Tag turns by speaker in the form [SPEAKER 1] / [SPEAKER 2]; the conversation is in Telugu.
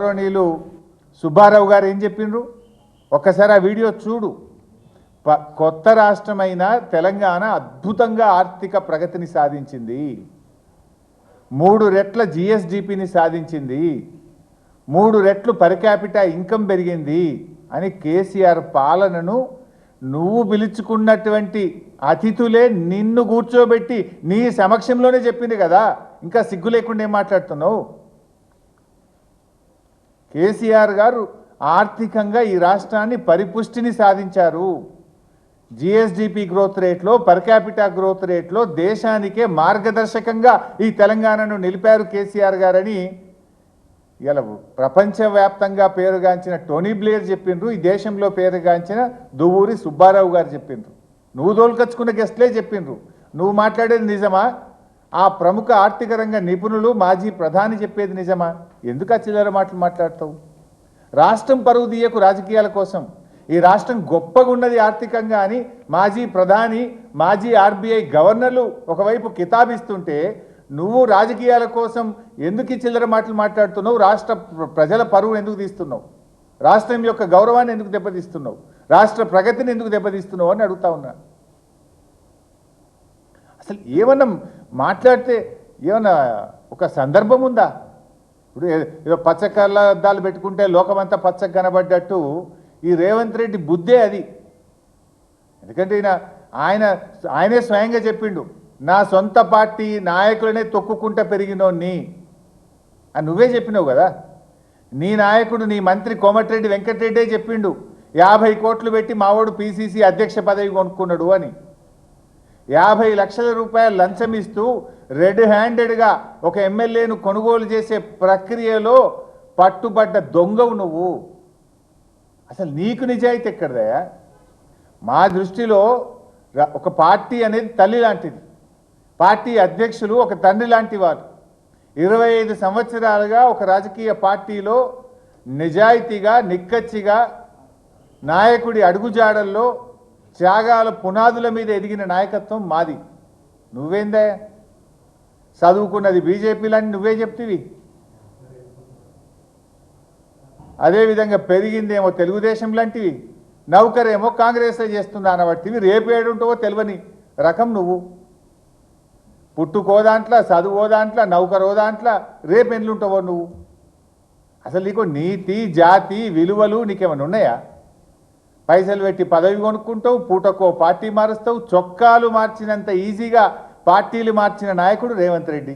[SPEAKER 1] గౌరవనీయులు సుబ్బారావు గారు ఏం చెప్పిండ్రు? ఒక్కసారి ఆ వీడియో చూడు. ప- కొత్త రాష్ట్రమైన తెలంగాణ అద్భుతంగా ఆర్థిక ప్రగతిని సాధించింది. మూడు రెట్ల జిఎస్డిపిని సాధించింది. మూడు రెట్లు పరికాపిటా ఇన్కమ్ పెరిగింది అని కేసీఆర్ పాలనను నువ్వు పిలుచుకున్నటువంటి అతిథులే నిన్ను కూర్చోబెట్టి నీ సమక్షంలోనే చెప్పింది కదా. ఇంకా సిగ్గు లేకుండా ఏం మాట్లాడుతున్నావు? కేసీఆర్ గారు ఆర్థికంగా ఈ రాష్ట్రాన్ని పరిపుష్టిని సాధించారు. జిఎస్డిపి గ్రోత్ రేట్లో పర్ క్యాపిటా గ్రోత్ రేట్లో దేశానికే మార్గదర్శకంగా ఈ తెలంగాణను నిలిపారు కేసీఆర్ గారని ఇలా ప్రపంచవ్యాప్తంగా పేరుగాంచిన టోనీ బ్లేయర్ చెప్పిండ్రు ఈ దేశంలో పేరుగాంచిన దువ్వూరి సుబ్బారావు గారు చెప్పిండ్రు. నువ్వు దోలుకొచ్చుకున్న గెస్ట్లే చెప్పిండ్రు. నువ్వు మాట్లాడేది నిజమా? ఆ ప్రముఖ ఆర్థిక రంగ నిపుణులు మాజీ ప్రధాని చెప్పేది నిజమా? ఎందుకు ఆ చిల్లర మాటలు మాట్లాడతావు? రాష్ట్రం పరువు తీయకు రాజకీయాల కోసం. ఈ రాష్ట్రం గొప్పగా ఉన్నది ఆర్థికంగా అని మాజీ ప్రధాని మాజీ ఆర్బీఐ గవర్నర్లు ఒకవైపు కితాబిస్తుంటే నువ్వు రాజకీయాల కోసం ఎందుకు ఈ చిల్లర మాటలు మాట్లాడుతున్నావు? రాష్ట్ర ప్ర- ప్రజల పరువు ఎందుకు తీస్తున్నావు? రాష్ట్రం యొక్క గౌరవాన్ని ఎందుకు దెబ్బతీస్తున్నావు? రాష్ట్ర ప్రగతిని ఎందుకు దెబ్బతీస్తున్నావు అని అడుగుతా ఉన్నా. అసలు ఏమన్నా మాట్లాడితే ఏమన్నా ఒక సందర్భం ఉందా? ఇప్పుడు ఏదో పచ్చ కళ్ళద్దాలు పెట్టుకుంటే లోకమంతా పచ్చగా కనబడ్డట్టు ఈ రేవంత్ రెడ్డి బుద్ధే అది. ఎందుకంటే ఈయన ఆయన ఆయనే స్వయంగా చెప్పిండు నా సొంత పార్టీ నాయకులనే తొక్కుకుంటా పెరిగినోన్ని. అని నువ్వే చెప్పినావు కదా. నీ నాయకుడు నీ మంత్రి కోమటిరెడ్డి వెంకటరెడ్డే చెప్పిండు యాభై కోట్లు పెట్టి మావాడు పీసీసీ అధ్యక్ష పదవి కొనుక్కున్నాడు అని. యాభై లక్షల రూపాయలు లంచం ఇస్తూ రెడ్ హ్యాండెడ్గా ఒక ఎమ్మెల్యేను కొనుగోలు చేసే ప్రక్రియలో పట్టుబడ్డ దొంగవు నువ్వు. అసలు నీకు నిజాయితీ ఎక్కడదయా మా దృష్టిలో ఒక పార్టీ అనేది తల్లి లాంటిది. పార్టీ అధ్యక్షులు ఒక తండ్రి లాంటి వారు ఇరవై ఐదు సంవత్సరాలుగా ఒక రాజకీయ పార్టీలో నిజాయితీగా నిక్కచ్చిగా నాయకుడి అడుగుజాడల్లో త్యాగాల పునాదుల మీద ఎదిగిన నాయకత్వం మాది. నువ్వేందే? చదువుకున్నది బీజేపీలని నువ్వే చెప్తివి. అదేవిధంగా పెరిగిందేమో తెలుగుదేశం లాంటివి. నౌకరేమో కాంగ్రెస్ చేస్తుందా అనబట్టివి. రేపు ఏడుంటావో తెలియని రకం నువ్వు. పుట్టుకో దాంట్లో చదువు దాంట్లో నౌకరో దాంట్లో రేపు ఎన్నుంటావో నువ్వు. అసలు నీకు నీతి జాతి విలువలు నీకేమైనా ఉన్నాయా? పైసలు పెట్టి పదవి కొనుక్కుంటావు పూటకో పార్టీ మారుస్తావు చొక్కాలు మార్చినంత ఈజీగా పార్టీలు మార్చిన నాయకుడు రేవంత్ రెడ్డి.